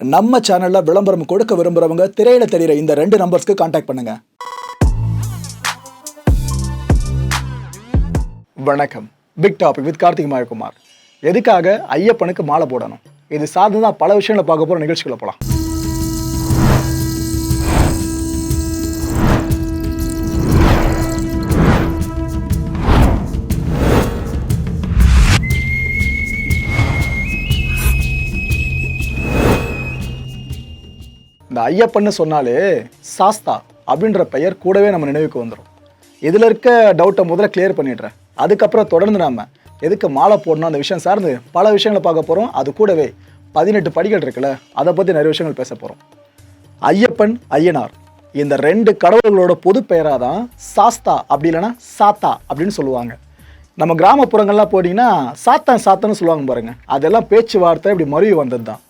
நம்ம சேனல்ல விளம்பரம் கொடுக்க விரும்புறவங்க திரையில தெரிகிற இந்த ரெண்டு நம்பர்ஸ்க்கு காண்டாக்ட் பண்ணுங்க. வணக்கம். Big topic with Karthik Mayakumar. எதுக்காக ஐயப்பனுக்கு மாலை போடணும்? இது சார்ந்து தான் பல விஷயங்களை பார்க்க போகிற நிகழ்ச்சிகளை போகலாம் இந்த ஐயப்பன்னு சொன்னாலே சாஸ்தா அப்படின்ற பெயர் கூடவே நம்ம நினைவுக்கு வந்துடும் இதில் இருக்க டவுட்டை முதல்ல கிளியர் பண்ணிடுறேன். அதுக்கப்புறம் தொடர்ந்து நாம் எதுக்கு மாலை போடணும் அந்த விஷயம் சார்ந்து பல விஷயங்களை பார்க்க போகிறோம் அது கூடவே பதினெட்டு படிகள் இருக்குல்ல அதை பற்றி நிறைய விஷயங்கள் பேச போகிறோம் ஐயப்பன் ஐயனார் இந்த ரெண்டு கடவுள்களோட பொது பெயராக தான் சாஸ்தா அப்படி இல்லைன்னா சாத்தா அப்படின்னு சொல்லுவாங்க. நம்ம கிராமப்புறங்கள்லாம் போனீங்கன்னா சாத்தான் சாத்தான்னு சொல்லுவாங்க பாருங்கள் அதெல்லாம் பேச்சுவார்த்தை இப்படி மருவி வந்தது தான்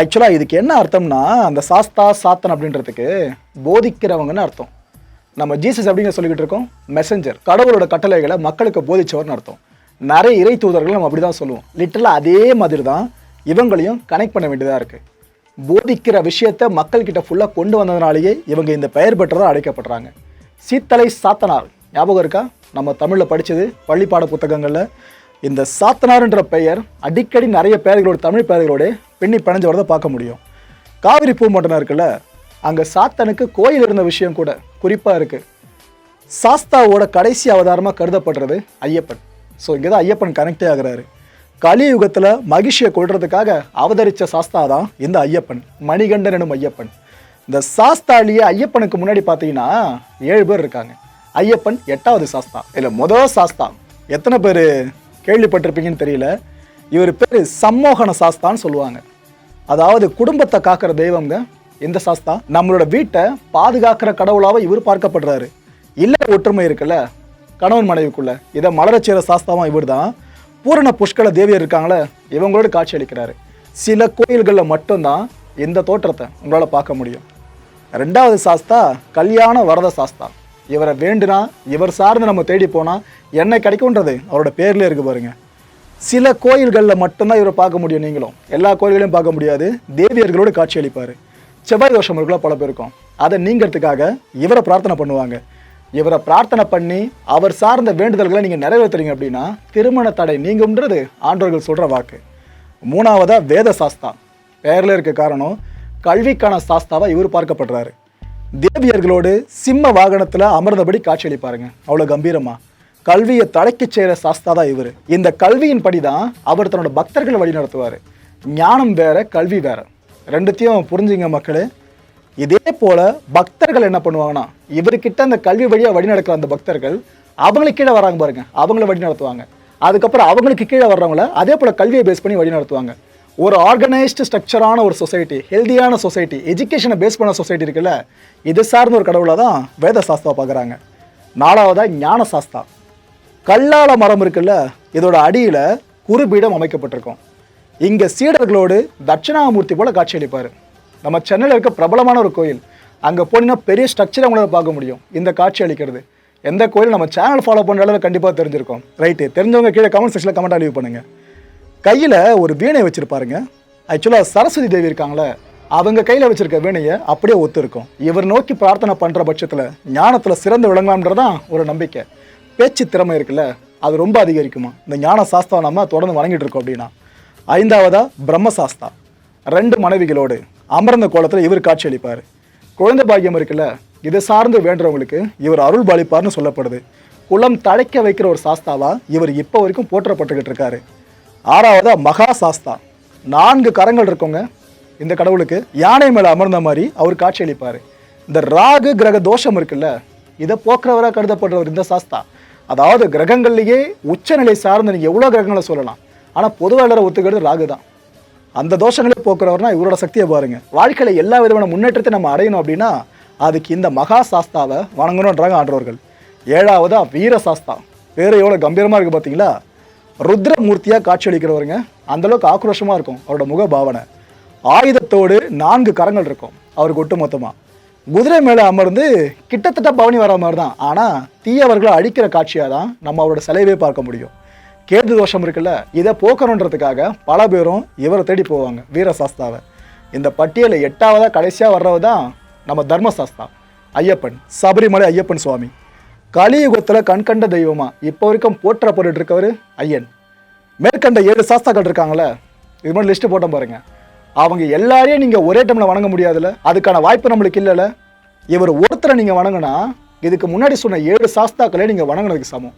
ஆக்சுவலாக இதுக்கு என்ன அர்த்தம்னா அந்த சாஸ்தா சாத்தன் அப்படின்றதுக்கு போதிக்கிறவங்கன்னு அர்த்தம். நம்ம ஜீசஸ் அப்படிங்கிற சொல்லிக்கிட்டு இருக்கோம்? மெசஞ்சர் கடவுளோட கட்டளைகளை மக்களுக்கு போதிச்சவர்னு அர்த்தம். நிறைய இறை தூதர்கள் நம்ம அப்படி தான் சொல்லுவோம் லிட்டரலாக அதே மாதிரி தான் இவங்களையும் கனெக்ட் பண்ண வேண்டியதாக இருக்குது போதிக்கிற விஷயத்த மக்கள்கிட்ட ஃபுல்லாக கொண்டு வந்ததுனாலேயே இவங்க இந்த பெயர் பெற்றதாக அழைக்கப்படுறாங்க. சீத்தலை சாத்தனார். ஞாபகம் இருக்கா? நம்ம தமிழில் படித்தது பள்ளிப்பாட புத்தகங்களில். இந்த சாத்தனார்ன்ற பெயர் அடிக்கடி நிறைய பெயர்களோட தமிழ் பெயர்களோட பின்னி பிணைஞ்சு வரதை பார்க்க முடியும். காவிரி பூமண்டனம் இருக்குல்ல அங்கே சாத்தனுக்கு கோயில் இருந்த விஷயம் கூட குறிப்பாக இருக்குது சாஸ்தாவோட கடைசி அவதாரமாக கருதப்படுறது ஐயப்பன். ஸோ இங்கே தான் ஐயப்பன் கனெக்டே ஆகிறாரு. கலியுகத்தில் மகிழ்ச்சியை கொள்றதுக்காக அவதரித்த சாஸ்தா தான் இந்த ஐயப்பன் மணிகண்டன் எனும் ஐயப்பன். இந்த சாஸ்தாலேயே ஐயப்பனுக்கு முன்னாடி பார்த்தீங்கன்னா ஏழு பேர் இருக்காங்க. ஐயப்பன் எட்டாவது சாஸ்தா இல்லை முதல் சாஸ்தா. எத்தனை பேர்? கேள்விப்பட்டிருப்பீங்கன்னு தெரியல. இவர் பேர் சம்மோகன சாஸ்தான்னு சொல்லுவாங்க. அதாவது குடும்பத்தை காக்கிற தெய்வங்க இந்த சாஸ்தா? நம்மளோட வீட்டை பாதுகாக்கிற கடவுளாக இவர் பார்க்கப்படுறாரு. இல்லை ஒற்றுமை இருக்குல்ல கணவன் மனைவிக்குள்ள. இதை மலரச்சேர சாஸ்தாவும் இவர் தான் பூரண புஷ்கல தேவியர் இருக்காங்களே இவங்களோட காட்சி அளிக்கிறாரு. சில கோயில்களில் மட்டும்தான் இந்த தோற்றத்தை உங்களால் பார்க்க முடியும். ரெண்டாவது சாஸ்தா கல்யாண வரத சாஸ்தா. இவரை வேண்டுனா இவர் சார்ந்து நம்ம தேடி போனால் என்ன கிடைக்கும்ன்றது அவரோட பேர்லேயே இருக்குது பாருங்கள் சில கோயில்களில் மட்டும்தான் இவரை பார்க்க முடியும் நீங்களும். எல்லா கோயில்களையும் பார்க்க முடியாது. தேவியர்களோடு காட்சி அளிப்பார். செவ்வாய் தோஷம் இருக்கலாம் பல பேருக்கும் அதை நீங்கிறதுக்காக இவரை பிரார்த்தனை பண்ணுவாங்க. இவரை பிரார்த்தனை பண்ணி அவர் சார்ந்த வேண்டுதல்களை நீங்கள் நிறைவேற்றுறீங்க அப்படின்னா திருமண தடை நீங்கும்ன்றது ஆண்டவர்கள் சொல்கிற வாக்கு. மூணாவதாக வேத சாஸ்தா பெயரில் இருக்க காரணம் கல்விக்கான சாஸ்தாவாக இவர் பார்க்கப்படுறாரு. தேவியர்களோடு சிம்ம வாகனத்தில் அமர்ந்தபடி காட்சியளிப்பாருங்க. அவ்வளோ கம்பீரமா. கல்வியை தலைக்கு செய்கிற சாஸ்தா தான் இவர். இந்த கல்வியின் படி தான் அவர் தன்னோட பக்தர்களை வழி நடத்துவார் ஞானம் வேற கல்வி வேற. ரெண்டுத்தையும் புரிஞ்சுங்க மக்களே. இதே போல் பக்தர்கள் என்ன பண்ணுவாங்கன்னா இவர்கிட்ட அந்த கல்வி வழியாக வழி நடக்கிற அந்த பக்தர்கள் அவங்களுக்கு கீழே வராங்க பாருங்க. அவங்கள வழி நடத்துவாங்க அதுக்கப்புறம் அவங்களுக்கு கீழே வர்றவங்கள அதே போல் கல்வியை பேஸ் பண்ணி வழி நடத்துவாங்க ஒரு ஆர்கனைஸ்டு ஸ்ட்ரக்சரான ஒரு சொசைட்டி ஹெல்தியான சொசைட்டி எஜுகேஷனை பேஸ் பண்ண சொசைட்டி இருக்குல்ல இது சார்ந்த ஒரு கடவுளை தான் வேத சாஸ்தா பார்க்குறாங்க. நாலாவதாக ஞான சாஸ்தா கல்லால மரம் இருக்குல்ல இதோட அடியில் குருபீடம் அமைக்கப்பட்டிருக்கும். இங்கே சீடர்களோடு தட்சிணாமூர்த்தி போல் காட்சியளிப்பார் நம்ம சென்னையில் இருக்க பிரபலமான ஒரு கோயில். அங்கே போனீங்கன்னா பெரிய ஸ்ட்ரக்சரை உங்களால் பார்க்க முடியும். இந்த காட்சி அளிக்கிறது. எந்த கோயில் நம்ம சேனல் ஃபாலோ பண்ணுற அளவு கண்டிப்பாக தெரிஞ்சிருக்கோம். ரைட்டு தெரிஞ்சவங்க கீழே கமெண்ட் செக்ஷனில் கமெண்ட் லீவ் பண்ணுங்கள் கையில் ஒரு வீணை வச்சுருப்பாருங்க ஆக்சுவலாக சரஸ்வதி தேவி இருக்காங்களே அவங்க கையில் வச்சுருக்க வீணையை அப்படியே ஒத்து இருக்கும் இவர் நோக்கி பிரார்த்தனை பண்ணுற பட்சத்தில் ஞானத்தில் சிறந்து விளங்கலாம்ன்றதான் ஒரு நம்பிக்கை. பேச்சு திறமை இருக்குல்ல அது ரொம்ப அதிகரிக்குமா? இந்த ஞான சாஸ்தாவை நம்ம தொடர்ந்து வணங்கிட்டு இருக்கோம் அப்படின்னா. ஐந்தாவதாக பிரம்ம சாஸ்தா ரெண்டு மனைவிகளோடு அமர்ந்த கோலத்தில் இவர் காட்சி அளிப்பார். குழந்தை பாக்கியம் இருக்குல்ல இதை சார்ந்து வேண்டுறவங்களுக்கு இவர் அருள் பாலிப்பார்னு சொல்லப்படுது. குலம் தழைக்க வைக்கிற ஒரு சாஸ்தாவா இவர் இப்போ வரைக்கும் போற்றப்பட்டுக்கிட்டு இருக்காரு. ஆறாவதாக மகா சாஸ்தா. நான்கு கரங்கள் இருக்கோங்க. இந்த கடவுளுக்கு யானை மேலே அமர்ந்த மாதிரி அவர் காட்சியளிப்பார் இந்த ராகு கிரக தோஷம் இருக்குல்ல இதை போக்குறவராக கருதப்படுறவர் இந்த சாஸ்தா. அதாவது கிரகங்கள்லேயே உச்சநிலை சார்ந்து நீங்கள் எவ்வளோ கிரகங்களை சொல்லலாம். ஆனால் பொதுவாளரை ஒத்துக்கிறது ராகு தான். அந்த தோஷங்களே போக்குறவர்னா இவரோட சக்தியை பாருங்க. வாழ்க்கையில் எல்லா விதமான முன்னேற்றத்தை நம்ம அடையணும் அப்படின்னா அதுக்கு இந்த மகா சாஸ்தாவை வணங்கணுன்றாங்க ஆண்டவர்கள். ஏழாவதாக வீர சாஸ்தா. பேர் எவ்வளோ கம்பீரமாக இருக்குது பார்த்தீங்களா ருத்ரமூர்த்தியாக காட்சியளிக்கிறவருங்க. அந்தளவுக்கு ஆக்ரோஷமாக இருக்கும் அவரோட முக பாவனை ஆயுதத்தோடு நான்கு கரங்கள் இருக்கும் அவருக்கு ஒட்டு மொத்தமாக குதிரை மேலே அமர்ந்து கிட்டத்தட்ட பவனி வர மாதிரி தான் ஆனால் தீயவர்களை அழிக்கிற காட்சியாக தான் நம்ம அவரோட சிலையவே பார்க்க முடியும். கேது தோஷம் இருக்குல்ல இதை போக்கணுன்றதுக்காக பல பேரும் இவரை தேடி போவாங்க வீரசாஸ்தாவை. இந்த பட்டியலில் எட்டாவதாக கடைசியாக வர்றவர் தான் நம்ம தர்மசாஸ்தா ஐயப்பன் சபரிமலை ஐயப்பன் சுவாமி. கலியுகத்தில் கண்கண்ட தெய்வமா? இப்போ வரைக்கும் போற்றப்பட்டு இருக்கவர் ஐயன். மேற்கண்ட ஏழு சாஸ்தாக்கள் இருக்காங்களே இது மாதிரி லிஸ்ட்டு போட்டோம் பாருங்க. அவங்க எல்லாரையும் நீங்கள் ஒரே டைமில் வணங்க முடியாதுல்ல? அதுக்கான வாய்ப்பு நம்மளுக்கு இல்லைல்ல? இவர் ஒருத்தரை நீங்கள் வணங்கினா இதுக்கு முன்னாடி சொன்ன ஏழு சாஸ்தாக்களே நீங்கள் வணங்கினதுக்கு சமம்.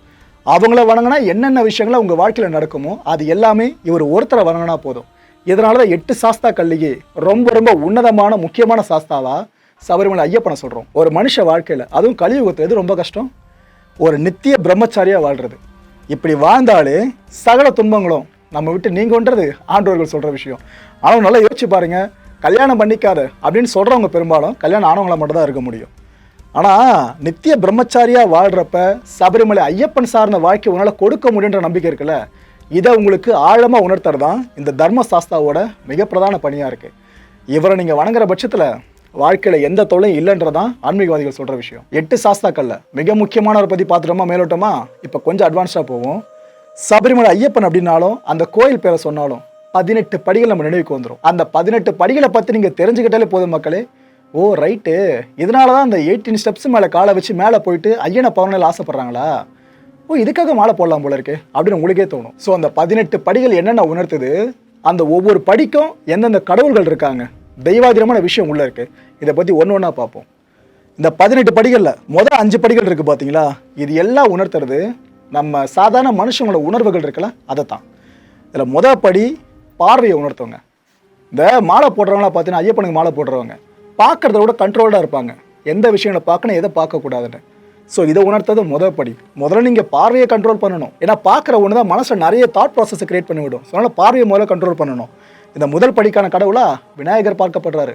அவங்கள வணங்கினா என்னென்ன விஷயங்கள் உங்கள் வாழ்க்கையில் நடக்குமோ அது எல்லாமே இவர் ஒருத்தரை வணங்கினா போதும். இதனால தான் எட்டு சாஸ்தாக்கள்லேயே ரொம்ப ரொம்ப உன்னதமான முக்கியமான சாஸ்தாவா சபரிமலை ஐயப்பனை சொல்கிறோம் ஒரு மனுஷ வாழ்க்கையில் அதுவும் கலியுகத்தில் எது ரொம்ப கஷ்டம்? ஒரு நித்திய பிரம்மச்சாரியாக வாழ்கிறது இப்படி வாழ்ந்தாலே சகல துன்பங்களும் நம்ம விட்டு நீங்கன்றது ஆண்டவர்கள் சொல்கிற விஷயம். ஆனால் நல்லா யோசிச்சு பாருங்கள் கல்யாணம் பண்ணிக்காத அப்படின்னு சொல்கிறவங்க பெரும்பாலும் கல்யாணம் ஆனவங்களை மட்டும் தான் இருக்க முடியும். ஆனால் நித்திய பிரம்மச்சாரியாக வாழ்கிறப்ப சபரிமலை ஐயப்பன் சார்ந்த வாழ்க்கை உன்னால் கொடுக்க முடியுன்ற நம்பிக்கை இருக்குல்ல? இதை உங்களுக்கு ஆழமாக உணர்த்துறது தான் இந்த தர்ம சாஸ்தாவோட மிக பிரதான பணியாக இருக்குது இவரை நீங்கள் வணங்குற பட்சத்தில் வாழ்க்கையில் எந்த தொல்லையும் இல்லைன்றதான் ஆன்மீகவாதிகள் சொல்கிற விஷயம். எட்டு சாஸ்தாக்கள்ல மிக முக்கியமான ஒரு பற்றி பார்த்துட்டோமா மேலோட்டமா? இப்போ கொஞ்சம் அட்வான்ஸாக போவோம். சபரிமலை ஐயப்பன் அப்படின்னாலும் அந்த கோயில் பேரை சொன்னாலும் பதினெட்டு படிகள் நம்ம நினைவுக்கு வந்துடும் அந்த பதினெட்டு படிகளை பற்றி நீங்கள் தெரிஞ்சுக்கிட்டாலே போதும் மக்களே. ஓ ரைட்டு இதனால தான் அந்த எயிட்டீன் ஸ்டெப்ஸ் மேலே காலை வச்சு மேலே போயிட்டு ஐயனை பவனில் ஆசைப்படுறாங்களா? ஓ இதுக்காக மாலை போடலாம் போல இருக்கு அப்படின்னு உங்களுக்கே தோணும். ஸோ அந்த பதினெட்டு படிகள் என்னென்ன உணர்த்துது? அந்த ஒவ்வொரு படிக்கும் எந்தெந்த கடவுள்கள் இருக்காங்க? தெய்வாதீனமான விஷயம் உள்ளே இருக்குது இதை பற்றி ஒன்று ஒன்றா பார்ப்போம். இந்த பதினெட்டு படிகளில் முதல் அஞ்சு படிகள் இருக்குது பார்த்தீங்களா இது எல்லாம் உணர்த்துறது நம்ம சாதாரண மனுஷங்களோட உணர்வுகள் இருக்குல்ல அதை தான் இதில் முத படி பார்வையை உணர்த்துவங்க. இந்த மாலை போடுறவங்களாம் பார்த்தீங்கன்னா ஐயப்பனுக்கு மாலை போடுறவங்க. பார்க்குறத விட கண்ட்ரோல்டாக இருப்பாங்க. எந்த விஷயங்களை பார்க்கணும் எதை பார்க்கக்கூடாதுன்னு. ஸோ இதை உணர்த்தது முதல் படி. முதல்ல நீங்கள் பார்வையை கண்ட்ரோல் பண்ணணும். ஏன்னா பார்க்குற ஒன்று தான் மனசில் நிறைய தாட் ப்ராசஸை கிரியேட் பண்ணிவிடும். ஸோ அதனால் பார்வையை முதல்ல கண்ட்ரோல் பண்ணணும். இந்த முதல் படிக்கான கடவுளாக விநாயகர் பார்க்கப்படுறாரு.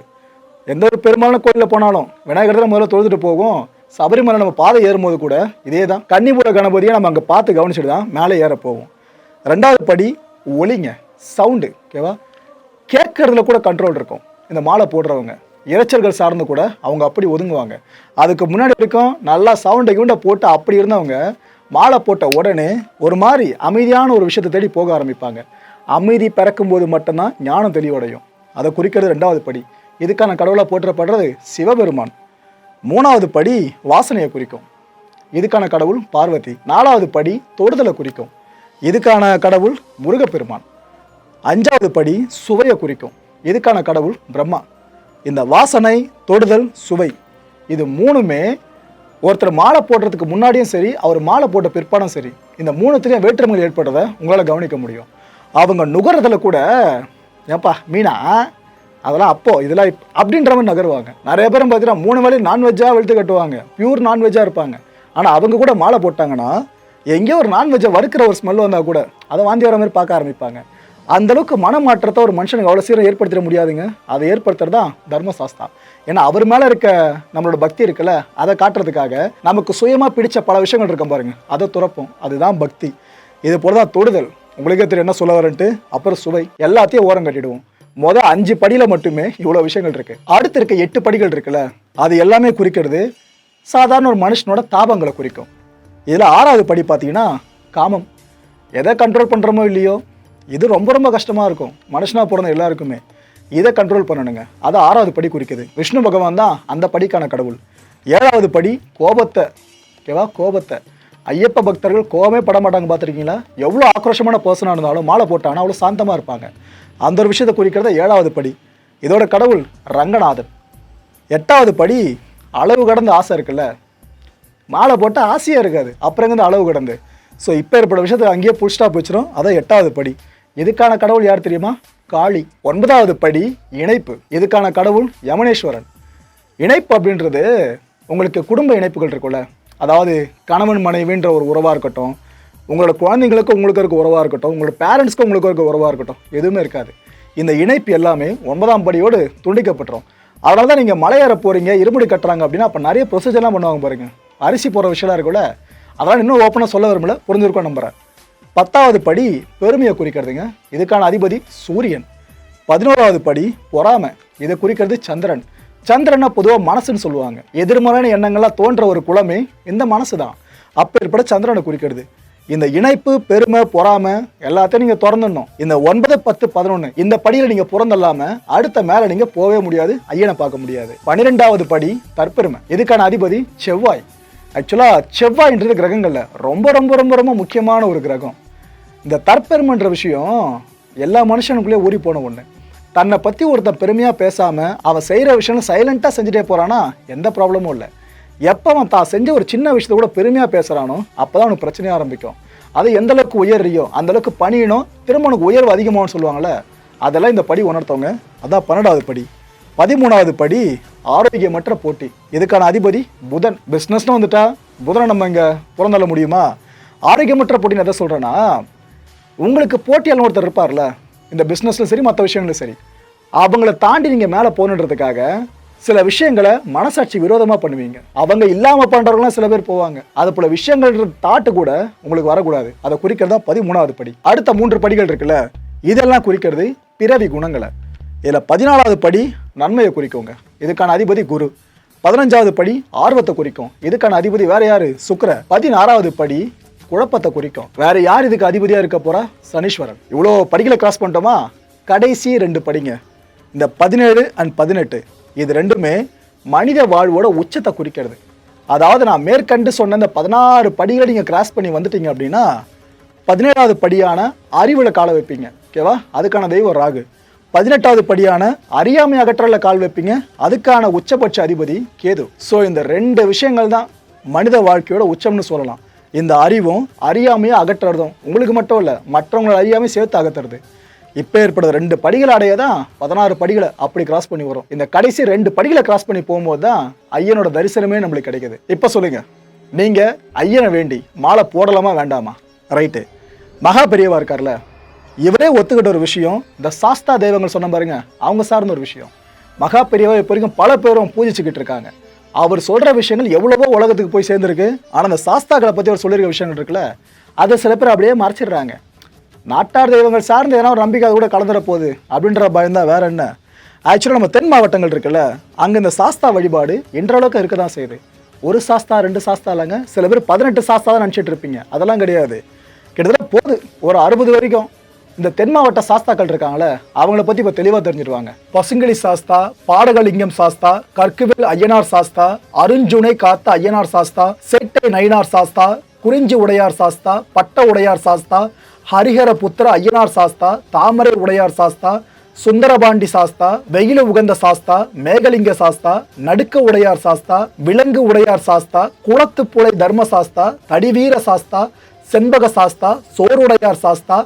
எந்த ஒரு பெரும்பாலான கோயிலில் போனாலும் விநாயகர் தான் முதல்ல தொழுதுட்டு போகும். சபரிமலை நம்ம பாதை ஏறும்போது கூட இதே தான் கன்னிபுர கணபதியை நம்ம அங்கே பார்த்து கவனிச்சுட்டு தான் மேலே ஏற போவோம். ரெண்டாவது படி ஒளிங்க சவுண்டு ஓகேவா கேட்கறதுல கூட கண்ட்ரோல் இருக்கும். இந்த மாலை போடுறவங்க இறைச்சல்கள் சார்ந்து கூட அவங்க அப்படி ஒதுங்குவாங்க. அதுக்கு முன்னாடி வரைக்கும் நல்லா சவுண்டை கிண்டை போட்டு அப்படி இருந்தவங்க மாலை போட்ட உடனே ஒரு மாதிரி அமைதியான ஒரு விஷயத்தை தேடி போக ஆரம்பிப்பாங்க. அமைதி பிறக்கும்போது மட்டும்தான் ஞானம் தெளிவடையும். அதை குறிக்கிறது ரெண்டாவது படி. இதுக்கான கடவுளாக போற்றப்படுறது சிவபெருமான். மூணாவது படி வாசனையை குறிக்கும். இதுக்கான கடவுள் பார்வதி. நாலாவது படி தொடுதலை குறிக்கும். இதுக்கான கடவுள் முருகப்பெருமான். அஞ்சாவது படி சுவையை குறிக்கும். இதுக்கான கடவுள் பிரம்மா. இந்த வாசனை தொடுதல் சுவை இது மூணுமே ஒருத்தர் மாலை போடுறதுக்கு முன்னாடியும் சரி அவர் மாலை போட்ட பிற்பாடும் சரி இந்த மூணுத்துலேயும் வேற்றுமைகள் ஏற்படுறதை உங்களால் கவனிக்க முடியும். அவங்க நுகர்றதுல கூட ஏப்பா மீனா அதெல்லாம் அப்போ இதெல்லாம் இப் அப்படின்ற மாதிரி நகருவாங்க. நிறைய பேரும் பார்த்தீங்கன்னா மூணு வேலையும் நான்வெஜ்ஜாக வெளுத்து கட்டுவாங்க. பியூர் நான்வெஜ்ஜாக இருப்பாங்க. ஆனால் அவங்க கூட மாலை போட்டாங்கன்னா எங்கேயோ ஒரு நான்வெஜ்ஜை வறுக்கிற ஒரு ஸ்மெல் வந்தால் கூட அதை வாந்தி வர மாதிரி பார்க்க ஆரம்பிப்பாங்க. அந்த அளவுக்கு மனமாற்றத்தை ஒரு மனுஷனுக்கு அவ்வளோ சீக்கிரம் ஏற்படுத்திட முடியாதுங்க. அதை ஏற்படுத்துறது தான் தர்மசாஸ்தா. ஏன்னா அவர் மேலே இருக்க நம்மளோட பக்தி இருக்குல்ல அதை காட்டுறதுக்காக நமக்கு சுயமாக பிடிச்ச பல விஷயங்கள் இருக்கும் பாருங்க. அதை துறப்போம். அதுதான் பக்தி. இது போல தான் தொடுதல். உங்களுக்கே தெரியும் என்ன சொல்ல வரேன்ட்டு? அப்புறம் சுவை. எல்லாத்தையும் ஓரம் கட்டிடுவோம். மொதல் அஞ்சு படியில் மட்டுமே இவ்வளோ விஷயங்கள் இருக்குது அடுத்து இருக்க எட்டு படிகள் இருக்குல்ல அது எல்லாமே குறிக்கிறது சாதாரண ஒரு மனுஷனோட தாபங்களை குறிக்கும். இதில் ஆறாவது படி பார்த்தீங்கன்னா காமம். எதை கண்ட்ரோல் பண்ணுறோமோ இல்லையோ இது ரொம்ப ரொம்ப கஷ்டமாக இருக்கும். மனுஷனாக பிறந்த எல்லாருக்குமே. இதை கண்ட்ரோல் பண்ணணுங்க. அது ஆறாவது படி குறிக்குது. விஷ்ணு பகவான் தான் அந்த படிக்கான கடவுள். ஏழாவது படி கோபத்தை. ஓகேவா? கோபத்தை. ஐயப்ப பக்தர்கள் கோவமே பட மாட்டாங்க பார்த்துருக்கீங்களா? எவ்வளோ ஆக்ரோஷமான பர்சனாக இருந்தாலும் மாலை போட்டாங்கன்னா அவ்வளோ சாந்தமாக இருப்பாங்க. அந்த ஒரு விஷயத்தை குறிக்கிறத ஏழாவது படி. இதோட கடவுள் ரங்கநாதன் எட்டாவது படி அளவு கடந்த ஆசை இருக்குல்ல? மாலை போட்டால் ஆசையாக இருக்காது. அப்புறம் அளவு கடந்து? ஸோ இப்போ ஏற்பட்ட விஷயத்த அங்கேயே புல் ஸ்டாப் வச்சிரும். அதான் எட்டாவது படி. இதுக்கான கடவுள் யார் தெரியுமா? காளி. ஒன்பதாவது படி இணைப்பு. இதுக்கான கடவுள் யமனேஸ்வரன். இணைப்பு அப்படின்றது உங்களுக்கு குடும்ப இணைப்புகள் இருக்குல்ல அதாவது கணவன் மனைவின்ற ஒரு உறவாக இருக்கட்டும் உங்களோட குழந்தைங்களுக்கு உங்களுக்கு இருக்க உறவாக இருக்கட்டும் உங்களோட பேரண்ட்ஸ்க்கு உங்களுக்கு இருக்க உறவாக இருக்கட்டும் எதுவுமே இருக்காது. இந்த இணைப்பு எல்லாமே ஒன்பதாம் படியோடு துண்டிக்கப்பட்டுரும். அதனால தான் நீங்கள் மலையேற போகிறீங்க இருமுடி கட்டுறாங்க அப்படின்னா அப்போ நிறைய ப்ரொசீஜர்லாம் பண்ணுவாங்க பாருங்க. அரிசி போகிற விஷயம்லாம் இருக்குல்ல அதெல்லாம் இன்னும் ஓப்பனாக சொல்ல விரும்பல புரிஞ்சிருக்கோம் நம்புறேன். பத்தாவது படி பெருமையை குறிக்கிறதுங்க. இதுக்கான அதிபதி சூரியன். பதினோராவது படி பொறாமை. இதை குறிக்கிறது சந்திரன். சந்திரனா பொதுவாக மனசுன்னு சொல்லுவாங்க. எதிர்மறையான எண்ணங்கள்லாம் தோன்ற ஒரு குலமே இந்த மனசு தான் அப்பேற்பட சந்திரனை குறிக்கிறது. இந்த இணைப்பு பெருமை பொறாமை எல்லாத்தையும் நீங்கள் திறந்துடணும். இந்த ஒன்பது பத்து பதினொன்று இந்த படியில் நீங்கள் பிறந்தல்லாம அடுத்த மேலே நீங்கள் போகவே முடியாது ஐயனை பார்க்க முடியாது. பன்னிரெண்டாவது படி தற்பெருமை. இதுக்கான அதிபதி? செவ்வாய். ஆக்சுவலாக செவ்வாய்ன்றது கிரகங்கள்ல ரொம்ப ரொம்ப ரொம்ப ரொம்ப முக்கியமான ஒரு கிரகம். இந்த தற்பெருமைன்ற விஷயம் எல்லா மனுஷனுக்குள்ளேயே ஊறி போன ஒன்று தன்னை பற்றி ஒருத்தன் பெருமையாக பேசாமல் அவன் செய்கிற விஷயம் சைலண்ட்டாக செஞ்சுட்டே போகிறானா எந்த ப்ராப்ளமும் இல்லை. எப்போ அவன் தான் செஞ்ச ஒரு சின்ன விஷயத்த கூட பெருமையாக பேசுகிறானோ அப்போ தான் அவனுக்கு பிரச்சனையாக ஆரம்பிக்கும். அது எந்த அளவுக்கு உயர்றியோ அந்தளவுக்கு பணியினோ திரும்ப உனக்கு உயர்வு அதிகமாகனு சொல்லுவாங்கள்ல அதெல்லாம் இந்த படி உணர்த்தவங்க. அதான் பன்னெண்டாவது படி. பதிமூணாவது படி ஆரோக்கியமற்ற போட்டி. இதுக்கான அதிபதி புதன். பிஸ்னஸ்னு வந்துட்டா புதனை நம்ம இங்கே புறந்தள்ள முடியுமா? ஆரோக்கியமற்ற போட்டின்னு எதை சொல்கிறேன்னா உங்களுக்கு போட்டியாளர் ஒருத்தர் இருப்பார்ல இந்த பிஸ்னஸ்லையும் சரி மற்ற விஷயங்களும் சரி. அவங்கள தாண்டி நீங்கள் மேலே போகணுன்றதுக்காக சில விஷயங்களை மனசாட்சி விரோதமாக பண்ணுவீங்க. அவங்க இல்லாமல் பண்ணுறவங்களாம் சில பேர் போவாங்க. அது போல விஷயங்கள்ன்ற தாட்டு கூட உங்களுக்கு வரக்கூடாது. அதை குறிக்கிறது தான் பதிமூணாவது படி. அடுத்த மூன்று படிகள் இருக்குல்ல இதெல்லாம் குறிக்கிறது பிறவி குணங்களை. இதில் பதினாலாவது படி நன்மையை குறிக்குங்க. இதுக்கான அதிபதி குரு. பதினஞ்சாவது படி ஆர்வத்தை குறிக்கும். இதுக்கான அதிபதி வேற யாரு? சுக்கிர பதினாறாவது படி குழப்பத்தை குறிக்கும். வேற யார் இதுக்கு அதிபதியா இருக்க போறா? சனீஸ்வரன். இவ்வளோ படிகளை கிராஸ் பண்ணிட்டோமா? கடைசி ரெண்டு படிங்க. இந்த பதினேழு அண்ட் பதினெட்டு இது ரெண்டுமே மனித வாழ்வோட உச்சத்தை குறிக்கிறது. அதாவது நான் மேற்கண்டு சொன்ன இந்த பதினாறு படிகளை நீங்கள் கிராஸ் பண்ணி வந்துட்டீங்க அப்படின்னா பதினேழாவது படியான அறிவில் கால வைப்பீங்க. ஓகேவா அதுக்கான தெய்வம் ராகு. பதினெட்டாவது படியான அறியாமை அகற்றல கால் வைப்பீங்க. அதுக்கான உச்சபட்ச அதிபதி கேது. ஸோ இந்த ரெண்டு விஷயங்கள் தான் மனித வாழ்க்கையோட உச்சம்னு சொல்லலாம். இந்த அறிவும் அறியாமையை அகற்றுறதும் உங்களுக்கு மட்டும் இல்லை மற்றவங்களை அறியாமையும் சேர்த்து அகற்றுறது இப்போ ஏற்படுற ரெண்டு படிகளை அடைய தான் பதினாறு படிகளை அப்படி கிராஸ் பண்ணி வரும். இந்த கடைசி ரெண்டு படிகளை கிராஸ் பண்ணி போகும்போது தான் ஐயனோட தரிசனமே நம்மளுக்கு கிடைக்குது. இப்போ சொல்லுங்க நீங்கள் ஐயனை வேண்டி மாலை போடலாமா வேண்டாமா? ரைட்டு மகா பெரியவா இருக்கார்ல இவரே ஒத்துக்கிட்ட ஒரு விஷயம் இந்த சாஸ்தா தெய்வங்கள் சொன்ன பாருங்க அவங்க சார்ந்த ஒரு விஷயம். மகா பெரியவா இப்போ வரைக்கும் பல பேரும் பூஜிச்சுக்கிட்டு இருக்காங்க. அவர் சொல்கிற விஷயங்கள் எவ்வளவோ உலகத்துக்கு போய் சேர்ந்துருக்கு. ஆனால் அந்த சாஸ்தாக்களை பற்றி அவர் சொல்லியிருக்க விஷயங்கள் இருக்குல்ல அதை சில பேர் அப்படியே மறைச்சிடுறாங்க. நாட்டார் தெய்வங்கள் சார்ந்த ஏன்னா ஒரு நம்பிக்கை கூட கலந்துட போகுது அப்படின்ற பயம் தான் வேற என்ன? ஆக்சுவலாக நம்ம தென் மாவட்டங்கள் இருக்குல்ல அங்கே இந்த சாஸ்தா வழிபாடு என்றளவுக்கு இருக்க தான் செய்யுது. ஒரு சாஸ்தா ரெண்டு சாஸ்தா இல்லைங்க. சில பேர் பதினெட்டு சாஸ்தா தான் நினச்சிட்டு இருப்பீங்க. அதெல்லாம் கிடையாது. கிட்டத்தட்ட போகுது ஒரு அறுபது வரைக்கும் இந்த தென் மாவட்ட சாஸ்தாக்கள் இருக்காங்களே அவங்கள பற்றி இப்போ தெளிவாக தெரிஞ்சிருவாங்க. பசுங்களி சாஸ்தா பாடகலிங்கம் சாஸ்தா கற்குவேல் ஐயனார் சாஸ்தா அருஞ்சுனை காத்த ஐயனார் சாஸ்தா சேட்டை நயினார் சாஸ்தா குறிஞ்சி உடையார் சாஸ்தா பட்ட உடையார் சாஸ்தா ஹரிஹர புத்திர ஐயனார் சாஸ்தா தாமரை உடையார் சாஸ்தா சுந்தரபாண்டி சாஸ்தா வெயில உகந்த சாஸ்தா மேகலிங்க சாஸ்தா நடுக்க உடையார் சாஸ்தா விலங்கு உடையார் சாஸ்தா குளத்துப்புழை தர்ம சாஸ்தா தடிவீர சாஸ்தா செண்பக சாஸ்தா சோருடையார் சாஸ்தா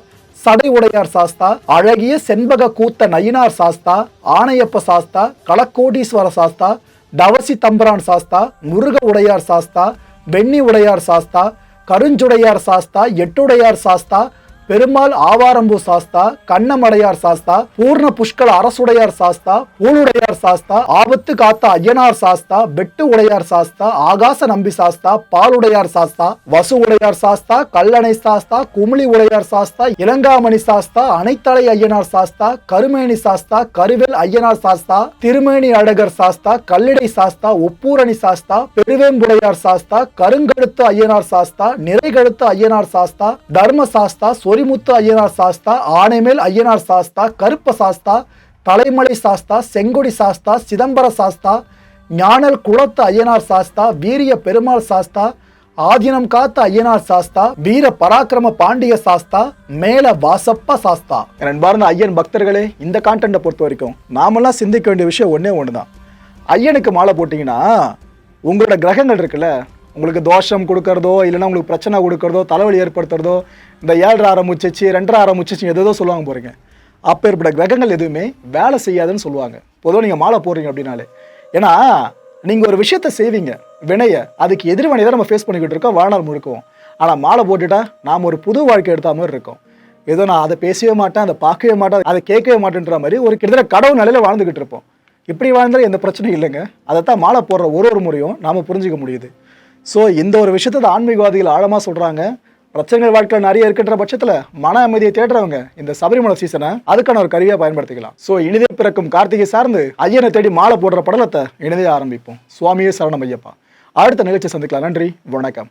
சடை உடையார் சாஸ்தா அழகிய செண்பக கூத்த நயினார் சாஸ்தா ஆணையப்ப சாஸ்தா களக்கோடீஸ்வர சாஸ்தா தவசி தம்பரான் சாஸ்தா முருக உடையார் சாஸ்தா வெண்ணி உடையார் சாஸ்தா கருஞ்சுடையார் சாஸ்தா எட்டுடையார் சாஸ்தா பெருமாள் ஆவாரம்பு சாஸ்தா கண்ணமடையார் சாஸ்தா பூர்ண புஷ்கல அரசுடையார் சாஸ்தா பூலுடையார் சாஸ்தா ஆபத்து காத்த ஐயனார் சாஸ்தா பெட்டு உடையார் சாஸ்தா ஆகாச நம்பி சாஸ்தா பாலுடையார் சாஸ்தா வசு உடையார் சாஸ்தா கல்லணை சாஸ்தா குமிழி உடையார் சாஸ்தா இளங்காமணி சாஸ்தா அனைத்தலை ஐயனார் சாஸ்தா கருமேனி சாஸ்தா கருவேல் ஐயனார் சாஸ்தா திருமேனி அழகர் சாஸ்தா கல்லிடை சாஸ்தா ஒப்பூரணி சாஸ்தா பெருவேம்புடையார் சாஸ்தா கருங்கழுத்து ஐயனார் சாஸ்தா நிறைகழுத்து ஐயனார் சாஸ்தா தர்ம சாஸ்தா சொரிமுத்து ஐயனார் சாஸ்தா ஆனைமேல் ஐயனார் சாஸ்தா கருப்ப சாஸ்தா தலைமலை சாஸ்தா செங்கொடி சாஸ்தா சிதம்பர சாஸ்தா ஞானல் குளத்து ஐயனார் சாஸ்தா வீரிய பெருமாள் சாஸ்தா ஆதீனம் காத்த ஐயனார் சாஸ்தா வீர பராக்கிரம பாண்டிய சாஸ்தா மேல வாசப்ப சாஸ்தா. அன்பார்ந்த ஐயன் பக்தர்களே இந்த கான்டென்ட்டை பொறுத்த வரைக்கும் நாமெல்லாம் சிந்திக்க வேண்டிய விஷயம் ஒன்றே ஒன்று தான் ஐயனுக்கு மாலை போட்டிங்கன்னா உங்களோட கிரகங்கள் இருக்குல்ல உங்களுக்கு தோஷம் கொடுக்கறதோ இல்லைன்னா உங்களுக்கு பிரச்சனை கொடுக்கறதோ தலைவலி ஏற்படுத்துறதோ இந்த ஏழரை ஆரம்பிச்சிச்சு ரெண்டரை ஆரம்பிச்சிச்சு எதோ சொல்லுவாங்க போகிறீங்க அப்போ ஏற்பட்ட கிரகங்கள் எதுவுமே வேலை செய்யாதுன்னு சொல்லுவாங்க. பொதுவாக நீங்கள் மாலை போடுறீங்க அப்படின்னாலே. ஏன்னா நீங்கள் ஒரு விஷயத்த செய்வீங்க. வினையை அதுக்கு எதிர்வினை தான் நம்ம ஃபேஸ் பண்ணிக்கிட்டு இருக்கோம் வாழ்நாள் முழுக்கவும். ஆனால் மாலை போட்டுட்டா நாம் ஒரு புது வாழ்க்கை எடுத்த மாதிரி இருக்கும். ஏதோ நான் அதை பேசவே மாட்டேன் அதை பார்க்கவே மாட்டேன் அதை கேட்கவே மாட்டேன்ற மாதிரி ஒரு கிட்டத்தட்ட கடவுள் நிலையில வாழ்ந்துக்கிட்டு இருப்போம். இப்படி வாழ்ந்தாலும் எந்த பிரச்சனையும் இல்லைங்க. அதைத்தான் மாலை போடுற ஒரு ஒரு முறையும் நாம் புரிஞ்சுக்க முடியுது. ஸோ இந்த ஒரு விஷயத்தை ஆன்மீகவாதிகள் ஆழமாக சொல்கிறாங்க பிரச்சனைகள் வாழ்க்கையில் நிறைய இருக்கின்ற பட்சத்தில் மன அமைதியை தேடுறவங்க இந்த சபரிமலை சீசனை அதுக்கான ஒரு கருவியாக பயன்படுத்திக்கலாம். ஸோ இனிதே பிறக்கும் கார்த்திகை சார்ந்து ஐயனை தேடி மாலை போடுற படலத்தை இனிதே ஆரம்பிப்போம். சுவாமியே சரணம் ஐயப்பா. அடுத்த நிகழ்ச்சி சந்திக்கலாம். நன்றி. வணக்கம்.